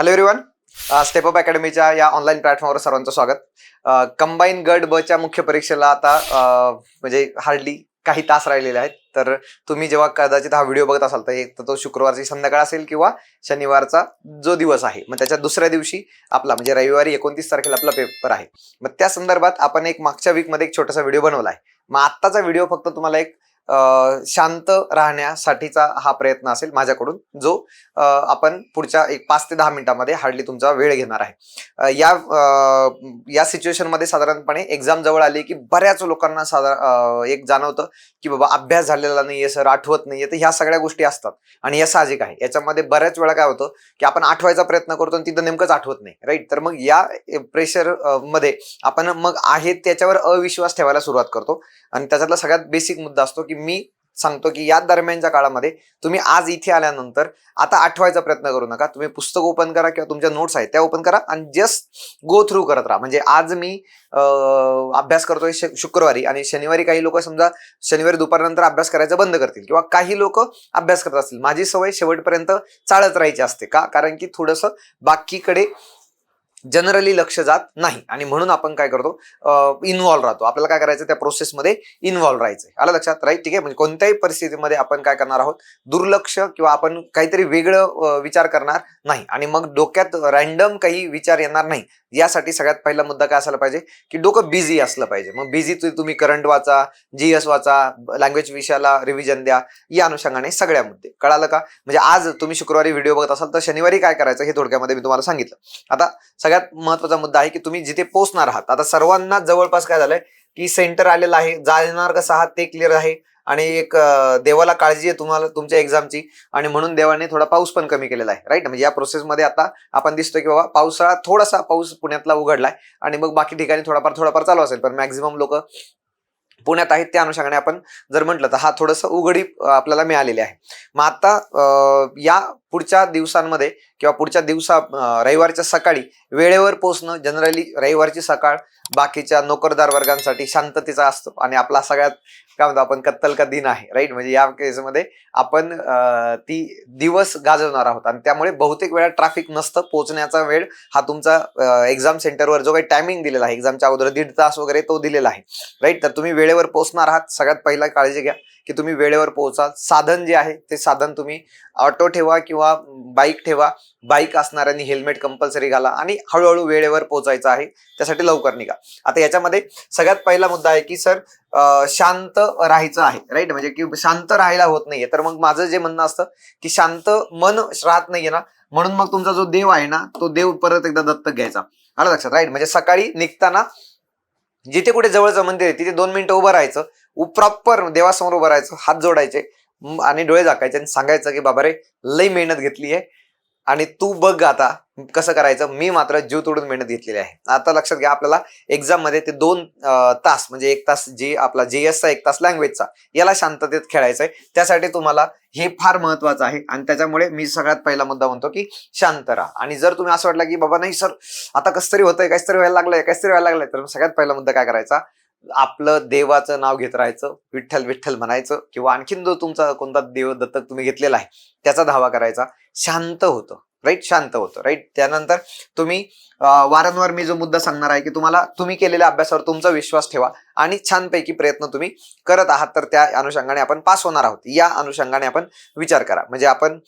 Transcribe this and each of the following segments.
Hello everyone step up अकॅडमीच्या या online प्लॅटफॉर्मवर सर्वांचं स्वागत. Uh, कंबाईन गट ब च्या मुख्य परीक्षेला आता uh, म्हणजे हार्डली काही तास राहिलेले आहेत. तर तुम्ही जेव्हा कदाचित हा व्हिडिओ बघत असाल तर एक तर तो शुक्रवारची संध्याकाळ असेल किंवा शनिवारचा जो दिवस आहे. मग त्याच्या दुसऱ्या दिवशी आपला म्हणजे रविवारी एकोणतीस तारखेला आपला पेपर आहे. मग त्या संदर्भात आपण एक मागच्या वीकमध्ये एक छोटासा व्हिडिओ बनवला आहे. मग आत्ताचा व्हिडिओ फक्त तुम्हाला एक शांत राहण्यासाठीचा हा प्रयत्न असेल माझ्याकडून जो आपण पुढच्या एक पाच ते दहा मिनिटांमध्ये हार्डली तुमचा वेळ घेणार आहे. या या सिच्युएशनमध्ये साधारणपणे एक्झाम जवळ आली की बऱ्याच लोकांना साधारण एक जाणवतं की बाबा अभ्यास झालेला नाहीये सर आठवत नाहीये तर ह्या सगळ्या गोष्टी असतात. आणि या साहजिक आहे. याच्यामध्ये बऱ्याच वेळा काय होतं की आपण आठवायचा प्रयत्न करतो आणि तिथं नेमकंच आठवत नाही राईट? तर मग या प्रेशरमध्ये आपण मग आहे त्याच्यावर अविश्वास ठेवायला सुरुवात करतो. आणि त्याच्यातला सगळ्यात बेसिक मुद्दा असतो की मी सांगतो की या दरम्यानच्या काळामध्ये तुम्ही आज इथे आल्यानंतर आता आठवायचा प्रयत्न करू नका. तुम्ही पुस्तक ओपन करा किंवा तुमच्या नोट्स आहेत त्या ओपन करा आणि जस्ट गो थ्रू करत राहा. म्हणजे आज मी अभ्यास करतोय श- शुक्रवारी आणि शनिवारी काही लोक समजा शनिवारी दुपारनंतर अभ्यास करायचा बंद करतील किंवा काही लोक अभ्यास करत असतील. माझी सवय शेवटपर्यंत चालत राहायची असते. का? कारण की थोडंसं बाकीकडे जनरली लक्ष जात नाही. आणि म्हणून आपण काय करतो? इन्व्हॉल्व्ह राहतो. आपल्याला काय करायचं त्या प्रोसेसमध्ये इन्व्हॉल्व्ह राहायचं आलं लक्षात? राईट ठीक आहे? म्हणजे कोणत्याही परिस्थितीमध्ये आपण काय करणार आहोत? दुर्लक्ष किंवा आपण काहीतरी वेगळं विचार करणार नाही. आणि मग डोक्यात रॅन्डम काही विचार येणार नाही. यासाठी सगळ्यात पहिला मुद्दा काय असायला पाहिजे? की डोकं बिझी असलं पाहिजे. मग बिझी तुम्ही करंट वाचा जी एस वाचा लँग्वेज विषयाला रिव्हिजन द्या. या अनुषंगाने सगळ्या मुद्दे. कळालं का? म्हणजे आज तुम्ही शुक्रवारी व्हिडिओ बघत असाल तर शनिवारी काय करायचं हे थोडक्यामध्ये मी तुम्हाला सांगितलं. आता सगळ्यात महत्त्वाचा मुद्दा आहे की तुम्ही जिथे पोहोचणार आहात. आता सर्वांना जवळपास काय झालंय की सेंटर आलेलं आहे जाणार कसं आहात ते क्लिअर आहे. आणि एक देवाला काळजी आहे तुम्हाला तुमच्या एक्झामची आणि म्हणून देवाने थोडा पाऊस पण कमी केलेला आहे. राईट म्हणजे या प्रोसेसमध्ये आता आपण दिसतोय की बाबा पावसाळा थोडासा पाऊस पुण्यातला उघडलाय. आणि मग बाकी ठिकाणी थोडाफार थोडाफार चालू असेल. पण मॅक्झिमम लोक पुण्यात आहेत त्या अनुषंगाने आपण जर म्हटलं तर हा थोडंसं उघडी आपल्याला मिळालेली आहे. मग आता या पुढच्या दिवसांमध्ये किंवा पुढच्या दिवसा रविवारच्या सकाळी वेळेवर पोहोचणं जनरली रविवारची सकाळ बाकीच्या नोकरदार वर्गांसाठी शांततेचा असतो. आणि आपला सगळ्यात काय म्हणतो आपण कत्तल का दिन आहे राईट म्हणजे या केसमध्ये आपण ती दिवस गाजवणार आहोत. आणि त्यामुळे बहुतेक वेळा ट्रॅफिक नसतं पोहोचण्याचा वेळ हा तुमचा एक्झाम सेंटरवर जो काही टायमिंग दिलेला आहे एक्झामच्या अगोदर दीड तास वगैरे तो दिलेला आहे राईट तर तुम्ही वेळेवर पोहोचणार आहात. सगळ्यात पहिला काळजी घ्या. की तुम्ही वेळेवर पोहोचा साधन जे आहे ते साधन तुम्ही ऑटो ठेवा किंवा बाईक ठेवा. बाईक असणाऱ्यांनी हेल्मेट कंपल्सरी घाला आणि हळूहळू वेळेवर पोहोचायचं आहे. त्यासाठी लवकर निघा. आता याच्यामध्ये सगळ्यात पहिला मुद्दा आहे की सर शांत राहायचं आहे. राईट म्हणजे की शांत राहायला होत नाहीये. तर मग माझं जे म्हणणं असतं की शांत मन राहत नाहीये ना म्हणून मग तुमचा जो देव आहे ना तो देव परत एकदा दत्तक घ्यायचा. आलं लक्षात? राईट म्हणजे सकाळी निघताना जिथे कुठे जवळचं मंदिर आहे तिथे दोन मिनिटं उभं राहायचं. प्रॉपर देवासमोर उभं राहायचं हात जोडायचे आणि डोळे झाकायचे आणि सांगायचं की बाबा रे लई मेहनत घेतली आहे आणि तू बघ आता कसं करायचं. मी मात्र जीव तोडून मेहनत घेतलेली आहे. आता लक्षात घ्या आपल्याला एक्झाममध्ये ते दोन तास म्हणजे एक तास जे आपला जेएसचा एक तास लँग्वेजचा याला शांततेत खेळायचं आहे त्यासाठी तुम्हाला हे फार महत्वाचं आहे आणि त्याच्यामुळे मी सगळ्यात पहिला मुद्दा म्हणतो की शांत राहा. आणि जर तुम्ही असं वाटलं की बाबा नाही सर आता कसं तरी होतंय काहीतरी व्हायला लागलंय काहीतरी व्हायला लागलंय तर सगळ्यात पहिला मुद्दा काय करायचा? आपलं देवाचं नाव घेत राहायचं विठ्ठल विठ्ठल म्हणायचं किंवा आणखीन जो तुमचा कोणता देव दत्तक तुम्ही घेतलेला आहे त्याचा धावा करायचा. शांत होतं राईट शांत होतं राईट त्यानंतर तुम्ही वारंवार मी जो मुद्दा सांगणार आहे की तुम्हाला तुम्ही केलेल्या अभ्यासावर तुमचा विश्वास ठेवा आणि छानपैकी प्रयत्न तुम्ही करत आहात तर त्या अनुषंगाने आपण पास होणार आहोत. या अनुषंगाने आपण विचार करा. म्हणजे आपण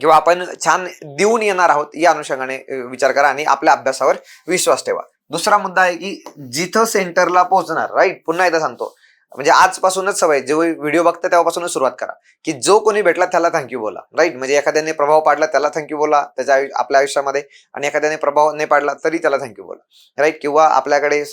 किंवा आपण छान देऊन येणार आहोत या अनुषंगाने विचार करा आणि आपल्या अभ्यासावर विश्वास ठेवा. दुसरा मुद्दा आहे की जिथं सेंटरला पोहोचणार राईट पुन्हा एकदा सांगतो. म्हणजे आजपासूनच सवय जे व्हिडिओ बघता तेव्हापासूनच सुरुवात करा. की जो कोणी भेटला त्याला थँक्यू बोला राईट म्हणजे एखाद्याने प्रभाव पाडला त्याला थँक्यू बोला त्याच्या आयु- आपल्या आयुष्यामध्ये आणि एखाद्याने प्रभाव नाही पाडला तरी त्याला थँक्यू बोला राईट किंवा आपल्याकडे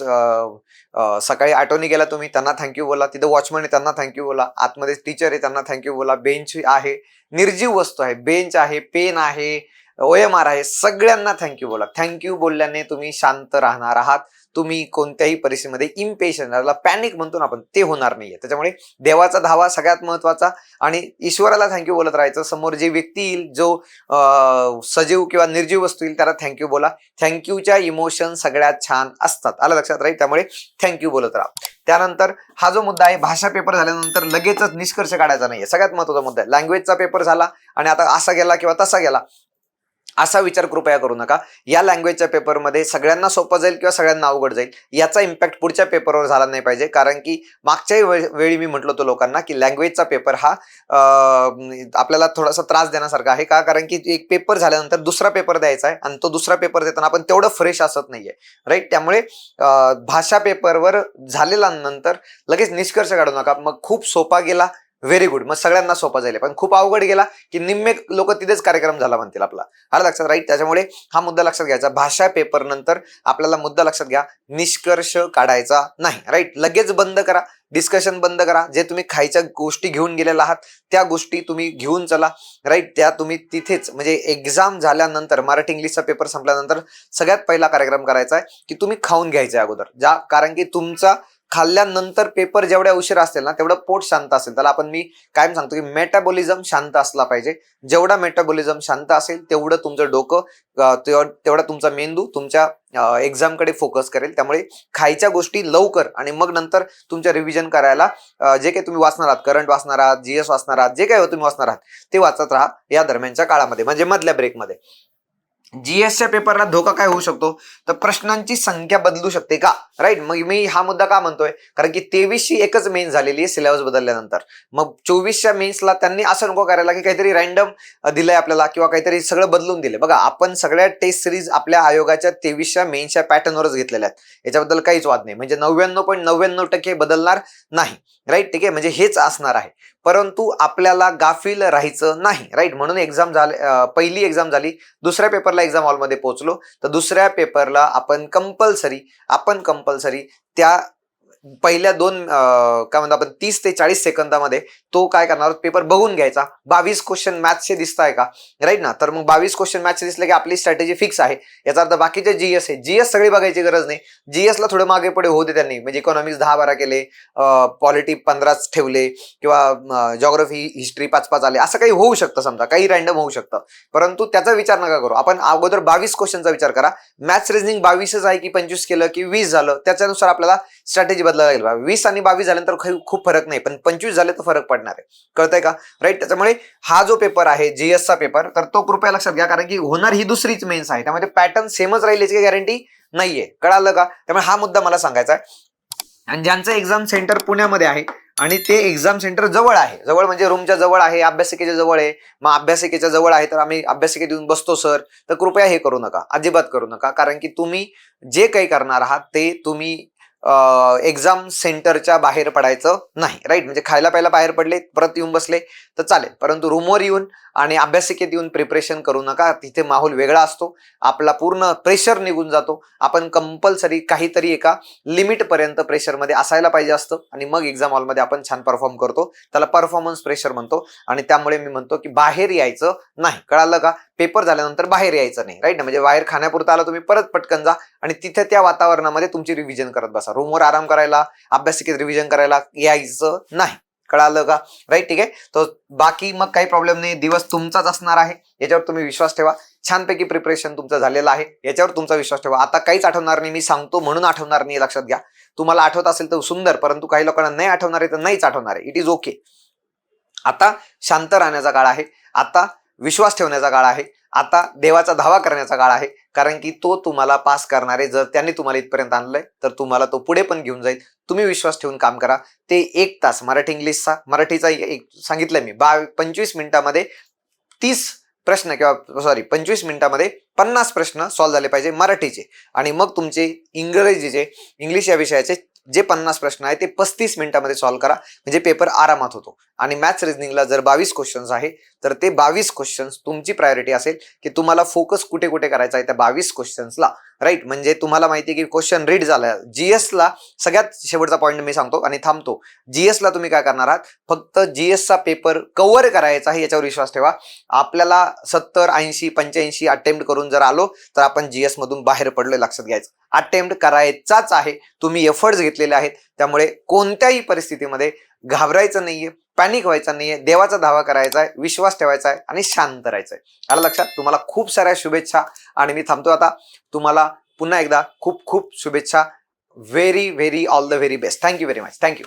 सकाळी आठवणी गेला तुम्ही त्यांना थँक्यू बोला. तिथं वॉचमन आहे त्यांना थँक्यू बोला. आतमध्ये टीचर आहे त्यांना थँक्यू बोला. बेंच आहे. निर्जीव वस्तू आहे. बेंच आहे पेन आहे. ओएम आर आहे सगळ्यांना थँक्यू बोला. थँक्यू बोलल्याने तुम्ही शांत राहणार आहात. तुम्ही कोणत्याही परिस्थितीमध्ये इम्पेशन्स त्याला पॅनिक म्हणतो ना आपण ते होणार नाहीये. त्याच्यामुळे देवाचा धावा सगळ्यात महत्त्वाचा आणि ईश्वराला थँक्यू बोलत राहायचं. समोर जे व्यक्ती येईल जो सजीव किंवा निर्जीव वस्तू येईल त्याला थँक्यू बोला. थँक्यूच्या इमोशन सगळ्यात छान असतात. आलं लक्षात राहील? त्यामुळे थँक्यू बोलत राहा. त्यानंतर हा जो मुद्दा आहे भाषा पेपर झाल्यानंतर लगेचच निष्कर्ष काढायचा नाहीये. सगळ्यात महत्त्वाचा मुद्दा आहे. लँग्वेजचा पेपर झाला आणि आता असा गेला किंवा तसा गेला. असा विचार कृपया करू नका. या लँग्वेजच्या पेपरमध्ये सगळ्यांना सोपं जाईल किंवा सगळ्यांना अवघड जाईल याचा इम्पॅक्ट पुढच्या पेपरवर झाला नाही पाहिजे. कारण की मागच्याही वेळी मी म्हटलं होतो लोकांना की लँग्वेजचा पेपर हा आपल्याला थोडासा त्रास देण्यासारखा आहे. का? कारण की एक पेपर झाल्यानंतर दुसरा पेपर द्यायचा आहे आणि तो दुसरा पेपर देताना आपण तेवढं फ्रेश असत नाहीये. राईट त्यामुळे भाषा पेपरवर झालेला नंतर लगेच निष्कर्ष काढू नका. मग खूप सोपा गेला व्हेरी गुड मग सगळ्यांना सोपा जाईल. पण खूप अवघड गेला की निम्मे लोक तिथेच कार्यक्रम झाला म्हणतील आपला. आला लक्षात राईट? त्याच्यामुळे हा मुद्दा लक्षात घ्यायचा. भाषा पेपर नंतर आपल्याला मुद्दा लक्षात घ्या. निष्कर्ष काढायचा नाही. राईट? लगेच बंद करा. डिस्कशन बंद करा. जे तुम्ही खायच्या गोष्टी घेऊन गेलेला आहात त्या गोष्टी तुम्ही घेऊन चला. राईट? त्या तुम्ही तिथेच. म्हणजे एक्झाम झाल्यानंतर मराठी इंग्लिशचा पेपर संपल्यानंतर सगळ्यात पहिला कार्यक्रम करायचा आहे की तुम्ही खाऊन घ्यायचा अगोदर. ज्या कारण की तुमचा खाल्ल्यानंतर पेपर जेवढ्या उशीर असेल ना तेवढं पोट शांत असेल. त्याला आपण मी कायम सांगतो की मेटाबॉलिझम शांत असला पाहिजे. जेवढा मेटाबॉलिझम शांत असेल तेवढं तुमचं डोकं तेवढा तुमचा मेंदू तुमच्या एक्झामकडे फोकस करेल. त्यामुळे खायच्या गोष्टी लवकर आणि मग नंतर तुमच्या रिव्हिजन करायला जे काही तुम्ही वाचणार आहात करंट वाचणार आहात जीएस वाचणार आहात जे काही तुम्ही वाचणार आहात ते वाचत राहा या दरम्यानच्या काळामध्ये म्हणजे मधल्या ब्रेकमध्ये जीएसच्या पेपरला धोका काय होऊ शकतो? तर प्रश्नांची संख्या बदलू शकते का? राईट मग मी हा मुद्दा का म्हणतोय? कारण की तेवीसची एकच मेन झालेली आहे सिलेबस बदलल्यानंतर. मग चोवीसच्या मेन्सला त्यांनी असं नको करायला की काहीतरी रॅन्डम दिलंय आपल्याला किंवा काहीतरी सगळं बदलून दिले बघा आपण सगळ्या टेस्ट सिरीज आपल्या आयोगाच्या तेवीसच्या मेन्सच्या पॅटर्नवरच घेतलेल्या आहेत. याच्याबद्दल काहीच वाद नाही. म्हणजे नव्याण्णव पॉईंट नव्याण्णव टक्के बदलणार नाही. राईट ठीक आहे? म्हणजे हेच असणार आहे. परंतु आपल्याला गाफील राहायचं नाही राईट म्हणून एक्झाम झाले पहिली एक्झाम झाली दुसऱ्या पेपरला एक्झाम हॉलमध्ये पोहोचलो. तर दुसऱ्या पेपरला आपण कंपल्सरी आपण कंपल्सरी त्या पहिल्या दोन काय म्हणतो आपण तीस ते चाळीस सेकंदामध्ये तो काय करणार? पेपर बघून घ्यायचा. बावीस क्वेश्चन मॅथ्सचे दिसत आहे का? राईट ना? तर मग बावीस क्वेश्चन मॅथ्सचे दिसले की आपली स्ट्रॅटेजी फिक्स आहे. याचा अर्थ बाकीचे जीएस आहे. जीएस सगळी बघायची गरज नाही. जीएसला ला मागे पुढे होते त्यांनी. म्हणजे इकॉनॉमिक्स दहा बारा केले पॉलिटी पंधराच ठेवले किंवा जॉग्रफी हिस्ट्री पाच पाच आले. असं काही होऊ शकतं समजा. काही रॅन्डम होऊ शकतं. परंतु त्याचा विचार नका करू. आपण अगोदर बावीस क्वेश्चनचा विचार करा. मॅथ्स रिझनिंग बावीसच आहे की पंचवीस केलं की वीस झालं? त्याच्यानुसार आपल्याला स्ट्रॅटेजी बदलायला लागेल. बा. वीस आणि बावीस झाल्यानंतर काही खूप फरक नाही पण पंचवीस झाले तर फरक पडणार आहे. कळतंय का? राईट त्याच्यामुळे हा जो पेपर आहे जीएसचा पेपर तर तो कृपया लक्षात घ्या कारण की होणार ही दुसरीच मेन्स आहे. त्यामध्ये पॅटर्न सेमच राहील याची गॅरंटी नाहीये. कळालं का? त्यामुळे हा मुद्दा मला सांगायचा आहे. आणि ज्यांचं एक्झाम सेंटर पुण्यामध्ये आहे आणि ते एक्झाम सेंटर जवळ आहे. जवळ म्हणजे रूमच्या जवळ आहे अभ्यासिकेच्या जवळ आहे. मग अभ्यासिकेच्या जवळ आहे तर आम्ही अभ्यासिकेत येऊन बसतो सर तर कृपया हे करू नका. अजिबात करू नका. कारण की तुम्ही जे काही करणार आहात ते तुम्ही एक्झाम सेंटरच्या बाहेर पडायचं नाही राईट म्हणजे खायला प्यायला बाहेर पडले परत येऊन बसले तर चालेल. परंतु रूमवर येऊन आणि अभ्यासिकेत येऊन प्रिपरेशन करू नका. तिथे माहोल वेगळा असतो. आपला पूर्ण प्रेशर निघून जातो. आपण कंपल्सरी काहीतरी एका लिमिटपर्यंत प्रेशरमध्ये असायला पाहिजे असतं. आणि मग एक्झाम हॉलमध्ये आपण छान परफॉर्म करतो. त्याला परफॉर्मन्स प्रेशर म्हणतो. आणि त्यामुळे मी म्हणतो की बाहेर यायचं नाही. कळालं का? पेपर झाल्यानंतर बाहेर यायचं नाही. राईट ना म्हणजे बाहेर खाण्यापुरतं आला तुम्ही परत पटकन जा. आणि तिथे त्या वातावरणामध्ये तुमची रिव्हिजन करत बसा. रूमवर आराम करायला अभ्यासिकेत रिव्हिजन करायला यायचं नाही. कळालं का? राईट ठीक आहे? तर बाकी मग काही प्रॉब्लेम नाही. दिवस तुमचाच असणार आहे. याच्यावर तुम्ही विश्वास ठेवा. छानपैकी प्रिपरेशन तुमचं झालेलं आहे. याच्यावर तुमचा विश्वास ठेवा. आता काहीच आठवणार नाही. मी सांगतो म्हणून आठवणार नाही लक्षात घ्या. तुम्हाला आठवत असेल तर सुंदर परंतु काही लोकांना नाही आठवणार आहे तर नाहीच आठवणार आहे. इट इज ओके आता शांत राहण्याचा काळ आहे. आता विश्वास ठेवण्याचा काळ आहे. आता देवाचा धावा करण्याचा काळ आहे. कारण की तो तुम्हाला पास करणारे जर त्यांनी तुम्हाला इथपर्यंत आणलंय तर तुम्हाला तो पुढे पण घेऊन जाईल. तुम्ही विश्वास ठेवून काम करा. ते एक तास मराठी इंग्लिशचा मराठीचा एक सांगितलं सांगितलंय मी बा पंचवीस मिनिटामध्ये तीस प्रश्न किंवा सॉरी पंचवीस मिनिटामध्ये पन्नास प्रश्न सॉल्व्ह झाले पाहिजे मराठीचे. आणि मग तुमचे इंग्रजीचे इंग्लिश या विषयाचे जे पन्नास प्रश्न आहे ते पस्तीस मिनिटामध्ये सॉल्व्ह करा. म्हणजे पेपर आरामात होतो. आणि मॅथ्स रिजनिंगला जर बावीस क्वेश्चन्स आहे तर ते बावीस क्वेश्चन्स तुमची प्रायोरिटी असेल की तुम्हाला फोकस कुठे कुठे करायचा आहे त्या बावीस क्वेश्चन्सला राईट म्हणजे तुम्हाला माहिती आहे की क्वेश्चन रीड झाला. जीएसला सगळ्यात शेवटचा पॉईंट मी सांगतो आणि थांबतो. जीएसला तुम्ही काय करणार आहात? फक्त जीएसचा पेपर कव्हर करायचा आहे याच्यावर विश्वास ठेवा. आपल्याला सत्तर ऐंशी पंच्याऐंशी अटेम्प्ट करून जर आलो तर आपण जीएस मधून बाहेर पडलोय लक्षात घ्यायचं. अटेम्प्ट करायचाच आहे. तुम्ही एफर्ट्स घेतलेले आहेत. त्यामुळे कोणत्याही परिस्थितीमध्ये घाबरायचं नाहीये. पॅनिक व्हायचं नाहीये. देवाचा धावा करायचा आहे विश्वास ठेवायचा आहे आणि शांत राहायचंय. आलं लक्षात? तुम्हाला खूप साऱ्या शुभेच्छा आणि मी थांबतो आता. तुम्हाला पुन्हा एकदा खूप खूप शुभेच्छा. Very very all the very best thank you very much thank you